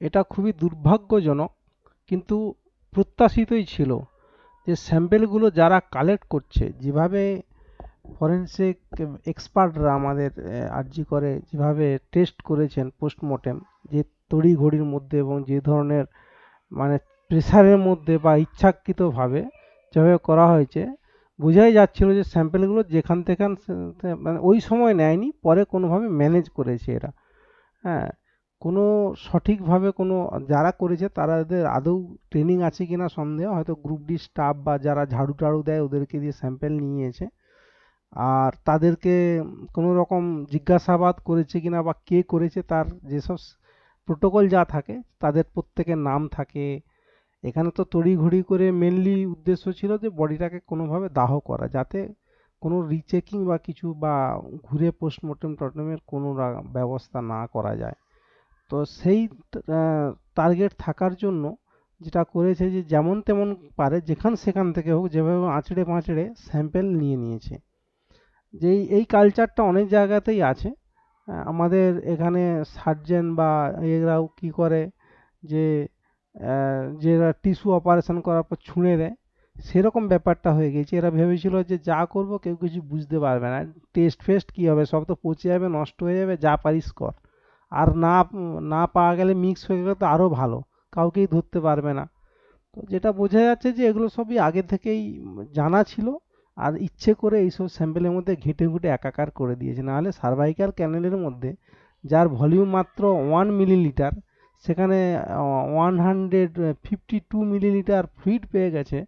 এটা খুবই দুর্ভাগ্যজনক, কিন্তু প্রত্যাশিতই ছিল যে স্যাম্পেলগুলো যারা কালেক্ট করছে, যেভাবে ফরেনসিক এক্সপার্টরা আমাদের আরজি করে, যেভাবে টেস্ট করেছেন পোস্টমর্টেম, যে তড়িঘড়ির মধ্যে এবং যে ধরনের মানে প্রেসারের মধ্যে বা ইচ্ছাকৃতভাবে যেভাবে করা হয়েছে, বোঝাই যাচ্ছিল যে স্যাম্পেলগুলো যেখান থেকে মানে ওই সময় নেয়নি, পরে কোনোভাবে ম্যানেজ করেছে এরা। হ্যাঁ কোনো সঠিকভাবে কোনো, যারা করেছে তাদের আদৌ ট্রেনিং আছে কি না সন্দেহ। হয়তো গ্রুপ ডি স্টাফ বা যারা ঝাড়ু টাড়ু দেয় ওদেরকে দিয়ে স্যাম্পেল নিয়েছে। আর তাদেরকে কোনো রকম জিজ্ঞাসাবাদ করেছে কিনা বা কে করেছে তার যেসব প্রোটোকল যা থাকে তাদের প্রত্যেকের নাম থাকে। এখানে তো তড়িঘড়ি করে মেনলি উদ্দেশ্য ছিল যে বডিটাকে কোনোভাবে দাহ করা, যাতে কোনো রিচেকিং বা কিছু বা ঘুরে পোস্টমর্টেম টর্টেমের কোনো ব্যবস্থা না করা যায়। তো সেই টার্গেট থাকার জন্য যেটা করেছে যে যেমন তেমন পারে যেখান সেখান থেকে হোক, যেভাবে আঁচড়ে পাঁচড়ে স্যাম্পেল নিয়ে নিয়েছে। যেই এই কালচারটা অনেক জায়গাতেই আছে। আমাদের এখানে সার্জেন বা এরাও কি করে যে যেরা টিস্যু অপারেশন করার পর ছুঁড়ে দেয়, সেরকম ব্যাপারটা হয়ে গেছে এরা ভেবেছিল যে যা করব কেউ কিছু বুঝতে পারবে না। টেস্ট ফেস্ট কী হবে? সব তো পচে যাবে, নষ্ট হয়ে যাবে, যা পারিস কর। আর না না পাওয়া গেলে মিক্স হয়ে গেলে তো আরও ভালো। কাউকেই ধরতে পারবে না। তো যেটা বোঝা যাচ্ছে যে এগুলো সবই আগে থেকেই জানা ছিল আর ইচ্ছে করে এইসব স্যাম্পেলের মধ্যে ঘেঁটে ঘুটে একাকার করে দিয়েছে। নাহলে সার্ভাইকাল ক্যানেলের মধ্যে যার ভলিউম মাত্র ওয়ান মিলিলিটার সেখানে one hundred fifty two millilitre fluid পেয়ে গেছে।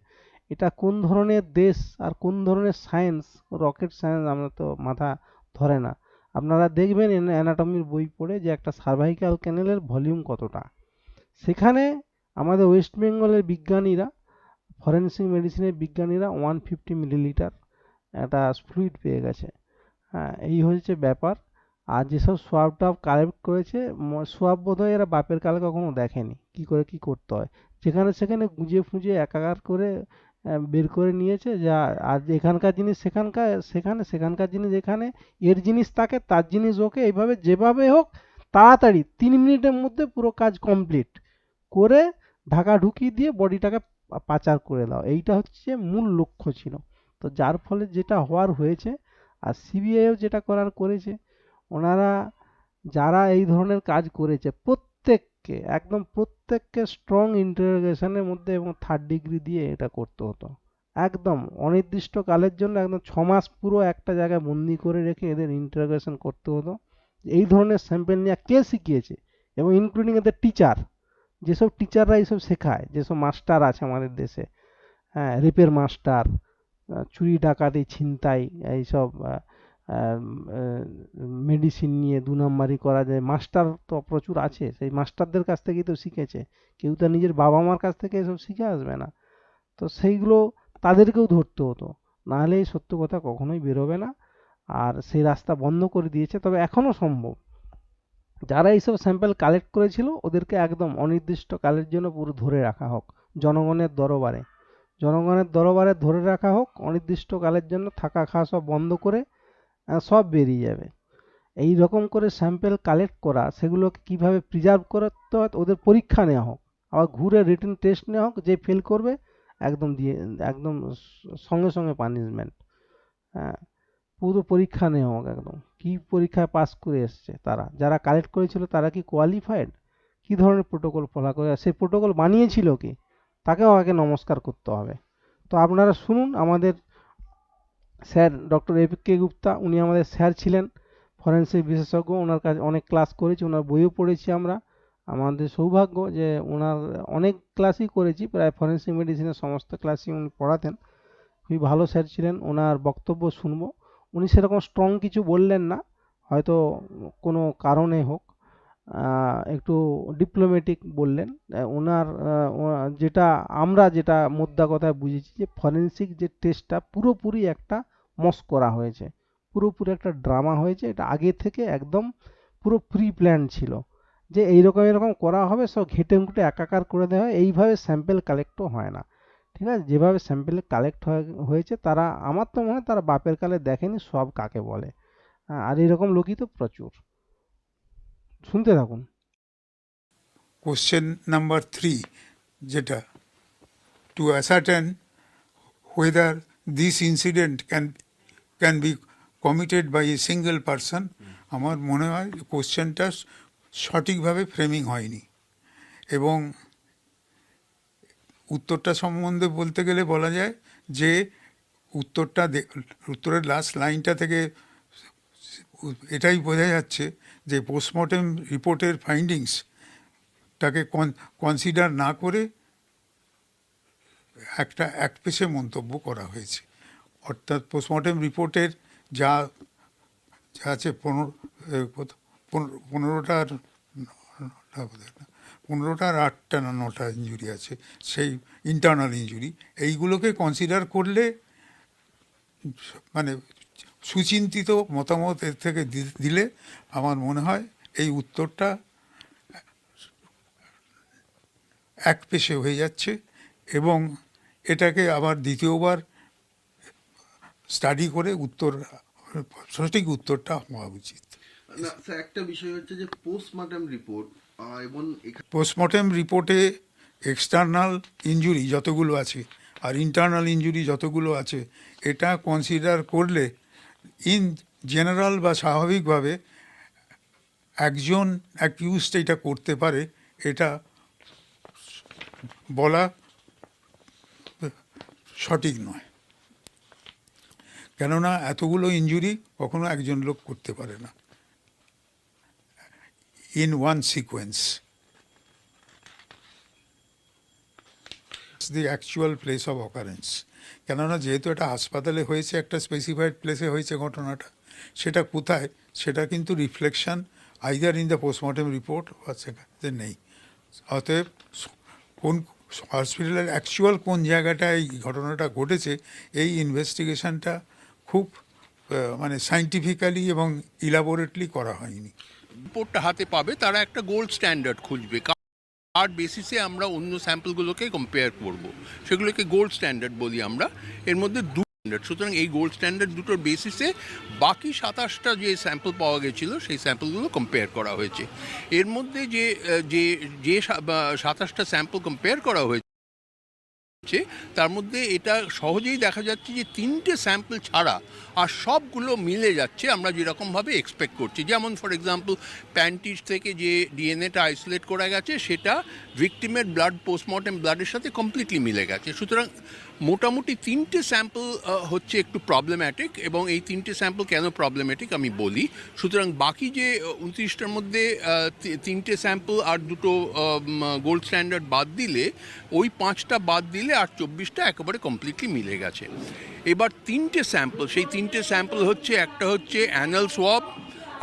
এটা কোন ধরনের দেশ আর কোন ধরনের সায়েন্স রকেট সায়েন্স আমরা তো মাথা ধরে না। আপনারা দেখবেন অ্যানাটমির বই পড়ে যে একটা সার্ভাইকাল ক্যানেলের ভলিউম কতটা। সেখানে আমাদের ওয়েস্ট বেঙ্গলের বিজ্ঞানীরা ফরেন্সিক মেডিসিনের বিজ্ঞানীরা ওয়ান ফিফটি মিলিলিটার একটা ফ্লুইড পেয়ে গেছে। হ্যাঁ এই হচ্ছে ব্যাপার। আর যেসব সোয়াব টাব কালেক্ট করেছে সোয়াব বোধহয় এরা বাপের কালে কখনো দেখেনি। কি করে কি করতে হয়? যেখানে সেখানে গুঁজে ফুঁজে একাকার করে বের করে নিয়েছে যা আর এখানকার জিনিস সেখানকার, সেখানে, সেখানকার জিনিস এখানে, এর জিনিস তাকে, তার জিনিস ওকে, এইভাবে যেভাবে হোক, তাড়াতাড়ি তিন মিনিটের মধ্যে পুরো কাজ কমপ্লিট করে ঢাকা ঢুকিয়ে দিয়ে বডিটাকে পাচার করে দাও। এইটা হচ্ছে মূল লক্ষ্য ছিল। তো যার ফলে যেটা হওয়ার হয়েছে, আর সিবিআইও যেটা করার করেছে, ওনারা যারা এই ধরনের কাজ করেছে প্রত্যেককে, একদম প্রত্যেককে স্ট্রং ইন্টারোগেশনের মধ্যে এবং থার্ড ডিগ্রি দিয়ে এটা করতে হতো। একদম অনির্দিষ্টকালের জন্য একদম ছ মাস পুরো একটা জায়গায় বন্দি করে রেখে এদের ইন্টারোগেশন করতে হতো। এই ধরনের স্যাম্পেল নেওয়া কে শিখিয়েছে? এবং ইনক্লুডিং এদের টিচার যেসব টিচাররা এইসব শেখায়, যেসব মাস্টার আছে আমাদের দেশে হ্যাঁ রেপের মাস্টার চুরি ডাকাতি, ছিনতাই, এইসব মেডিসিন নিয়ে দু নম্বরই করা যায়। মাস্টার তো প্রচুর আছে, সেই মাস্টারদের কাছ থেকেই তো শিখেছে। কেউ তো নিজের বাবা মার কাছ থেকে এসব শিখে আসবে না। তো সেইগুলো তাদেরকেও ধরতে হতো। নাহলে এই সত্য কথা কখনোই বেরোবে না। আর সেই রাস্তা বন্ধ করে দিয়েছে, তবে এখনও সম্ভব। যারা এইসব স্যাম্পেল কালেক্ট করেছিল, ওদেরকে একদম অনির্দিষ্টকালের জন্য পুরো ধরে রাখা হোক, জনগণের দরবারে। জনগণের দরবারে ধরে রাখা হোক, অনির্দিষ্টকালের জন্য থাকা খাওয়া সব বন্ধ করে সব বেরিয়ে যাবে। এই রকম করে স্যাম্পেল কালেক্ট করা, সেগুলোকে কীভাবে প্রিজার্ভ করতে হয় ওদের পরীক্ষা নেওয়া হোক। আবার ঘুরে রিটেন টেস্ট নেওয়া হোক, যে ফেল করবে, একদম দিয়ে, একদম সঙ্গে সঙ্গে পানিশমেন্ট হ্যাঁ পুরো পরীক্ষা নেওয়া হোক একদম। কি পরীক্ষায় পাস করে এসছে তারা? যারা কালেক্ট করেছিল, তারা কি কোয়ালিফাইড কি ধরনের প্রোটোকল ফলো করে? সেই প্রোটোকল বানিয়েছিল কি? তাকেও আগে নমস্কার করতে হবে। তো আপনারা শুনুন, আমাদের sir, doctor A K Gupta, উনি আমাদের স্যার ছিলেন, ফরেন্সিক বিশেষজ্ঞ, ওনার কাছে অনেক ক্লাস করেছি, ওনার বইও পড়েছি আমরা। আমাদের সৌভাগ্য যে ওনার অনেক ক্লাসই করেছি, প্রায় ফরেন্সিক মেডিসিনের সমস্ত ক্লাসই উনি পড়াতেন। খুবই ভালো স্যার ছিলেন, ওনার বক্তব্য শুনব। উনি সেরকম স্ট্রং কিছু বললেন না, হয়তো কোনো কারণে হোক একটু ডিপ্লোম্যাটিক বললেন। ওনার যেটা আমরা যেটা মোদ্দা কথায় বুঝেছি যে ফরেন্সিক যে টেস্টটা পুরোপুরি একটা মস্করা হয়েছে। পুরোপুরি একটা ড্রামা হয়েছে, এটা আগে থেকে একদম পুরো প্রি প্ল্যান ছিল। যে এইরকম এরকম করা হবে, সব ঘেটে ঘুটে একাকার করে দেওয়া হয়, এইভাবে স্যাম্পেল কালেক্টও হয় না। ঠিক আছে? যেভাবে স্যাম্পেল কালেক্ট হয়েছে, তারা, আমার তো মনে হয় তারা বাপের কালে দেখেনি, সব কাকে বলে। আর এরকম লোকই তো প্রচুর। শুনতে থাকুন। কোশ্চেন নাম্বার থ্রি যেটা to ascertain whether this incident can can be committed by a single person. আমার মনে হয় কোশ্চেনটা সঠিকভাবে ফ্রেমিং হয়নি। এবং উত্তরটা সম্বন্ধে বলতে গেলে বলা যায় যে উত্তরটা উত্তরের লাস্ট লাইনটা থেকে এটাই বোঝা যাচ্ছে যে পোস্টমর্টেম রিপোর্টের ফাইন্ডিংস তাকে কনসিডার না করে একটা, এক পেশে মন্তব্য করা হয়েছে। অর্থাৎ পোস্টমর্টেম রিপোর্টের যা যা আছে পনেরো পনেরোটার পনেরোটা আর আটটা না নটা ইঞ্জুরি আছে, সেই ইন্টারনাল ইঞ্জুরি এইগুলোকে কনসিডার করলে মানে সুচিন্তিত মতামত এর থেকে দিলে আমার মনে হয় এই উত্তরটা এক পেশে হয়ে যাচ্ছে এবং এটাকে আবার দ্বিতীয়বার স্টাডি করে উত্তর সঠিক উত্তরটা হওয়া উচিত। না স্যার একটা বিষয় হচ্ছে যে পোস্টমর্টম রিপোর্ট এবং পোস্টমর্টেম রিপোর্টে এক্সটার্নাল ইনজুরি যতগুলো আছে আর ইন্টারনাল ইনজুরি যতগুলো আছে এটা কনসিডার করলে ইন জেনারেল বা স্বাভাবিকভাবে একজন অ্যাকিউজড এটা করতে পারে এটা বলা সঠিক নয়। কেননা এতগুলো ইনজুরি কখনো একজন লোক করতে পারে না। In one sequence the actual place of occurrence কেননা যেহেতু এটা হাসপাতালে হয়েছে, একটা স্পেসিফাইড প্লেসে হয়েছে ঘটনাটা, সেটা কোথায়, সেটা কিন্তু reflection either in the postmortem report বা সেখানে নেই। অতএব কোন হসপিটালের অ্যাকচুয়াল কোন জায়গাটায় এই ঘটনাটা ঘটেছে, এই ইনভেস্টিগেশনটা খুব মানে সাইন্টিফিক্যালি এবং ইলাবোরেটলি করা হয়নি। রিপোর্টটা হাতে পাবে, তারা একটা গোল্ড স্ট্যান্ডার্ড খুঁজবে। কার বেসিসে আমরা অন্য স্যাম্পলগুলোকে কম্পেয়ার করব। সেগুলোকে গোল্ড স্ট্যান্ডার্ড বলি আমরা। এর মধ্যে দু স্ট্যান্ডার্ড সুতরাং এই গোল্ড স্ট্যান্ডার্ড দুটোর বেসিসে বাকি সাতাশটা যে স্যাম্পল পাওয়া গেছিল, সেই স্যাম্পলগুলো কম্পেয়ার করা হয়েছে। এর মধ্যে যে যে যে সাতাশটা স্যাম্পল কম্পেয়ার করা হয়েছে হচ্ছে, তার মধ্যে এটা সহজেই দেখা যাচ্ছে যে তিনটে স্যাম্পল ছাড়া আর সবগুলো মিলে যাচ্ছে আমরা যেরকমভাবে এক্সপেক্ট করছি। যেমন ফর এক্সাম্পল প্যান্টিস থেকে যে ডিএনএটা আইসোলেট করা গেছে, সেটা ভিকটিমের ব্লাড পোস্টমর্টেম ব্লাডের সাথে কমপ্লিটলি মিলে গেছে। সুতরাং মোটামুটি তিনটে স্যাম্পল হচ্ছে একটু প্রবলেম্যাটিক এবং এই তিনটে স্যাম্পল কেন প্রবলেম্যাটিক আমি বলি। সুতরাং বাকি যে উনত্রিশটার মধ্যে তিনটে স্যাম্পল আর দুটো গোল্ড স্ট্যান্ডার্ড বাদ দিলে, ওই পাঁচটা বাদ দিলে আর চব্বিশটা একেবারে কমপ্লিটলি মিলে গেছে। এবার তিনটে স্যাম্পল, সেই তিনটে স্যাম্পল হচ্ছে, একটা হচ্ছে অ্যানাল সোয়াব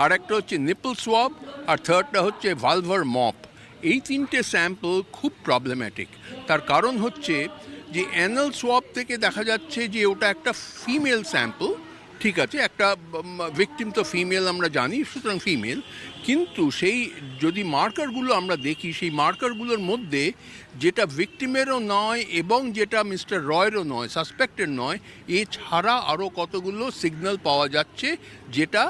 আর একটা হচ্ছে নিপল সোয়াব আর থার্ডটা হচ্ছে ভালভার মপ এই তিনটে স্যাম্পল খুব প্রবলেম্যাটিক তার কারণ হচ্ছে যে অ্যানাল সোয়াব থেকে দেখা যাচ্ছে যে ওটা একটা ফিমেল স্যাম্পল ঠিক আছে, একটা ভিকটিম তো ফিমেল আমরা জানি, সুতরাং ফিমেল কিন্তু সেই যদি মার্কারগুলো আমরা দেখি, সেই মার্কারগুলোর মধ্যে যেটা ভিকটিমেরও নয় এবং যেটা মিস্টার রয়েরও নয় সাসপেক্টেড নয়, এছাড়া আরও কতগুলো সিগন্যাল পাওয়া যাচ্ছে, যেটা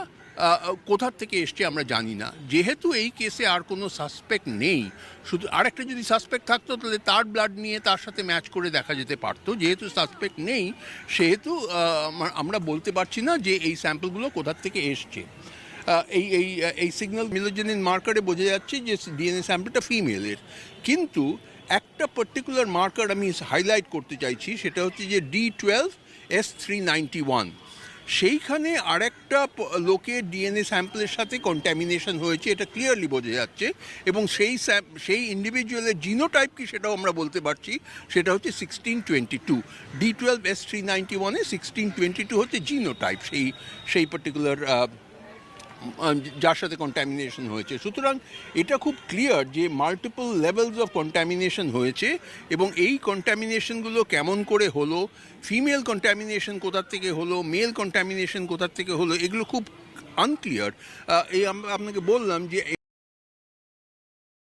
কোথার থেকে এসছে আমরা জানি না। যেহেতু এই কেসে আর কোনো সাসপেক্ট নেই, শুধু আরেকটা যদি সাসপেক্ট থাকতো, তাহলে তার ব্লাড নিয়ে তার সাথে ম্যাচ করে দেখা যেতে পারতো। যেহেতু সাসপেক্ট নেই, সেহেতু আমরা বলতে পারছি না যে এই স্যাম্পলগুলো কোথার থেকে এসছে। এই এই এই সিগন্যাল মিলোজেনিন মার্কারে বোঝা যাচ্ছে যে ডিএনএ স্যাম্পলটা ফিমেলের কিন্তু একটা পার্টিকুলার মার্কার আমি হাইলাইট করতে চাইছি, সেটা হচ্ছে যে D twelve S three ninety one সেইখানে আরেকটা প- লোকের ডিএনএ স্যাম্পলের সাথে কন্ট্যামিনেশন হয়েছে, এটা ক্লিয়ারলি বোঝা যাচ্ছে। এবং সেই সেই ইন্ডিভিজুয়ালের জিনো টাইপ কি সেটাও আমরা বলতে পারছি, সেটা হচ্ছে sixteen twenty two D twelve S three ninety ওয়ানে সিক্সটিন টোয়েন্টি টু হচ্ছে জিনো টাইপ সেই সেই পার্টিকুলার যার সাথে কন্ট্যামিনেশন হয়েছে। সুতরাং এটা খুব ক্লিয়ার যে মাল্টিপল লেভেলস অফ কন্ট্যামিনেশন হয়েছে এবং এই কন্ট্যামিনেশনগুলো কেমন করে হলো ফিমেল কন্ট্যামিনেশন কোথার থেকে হলো মেল কন্ট্যামিনেশন কোথার থেকে হলো, এগুলো খুব আনক্লিয়ার এই আপনাকে বললাম যে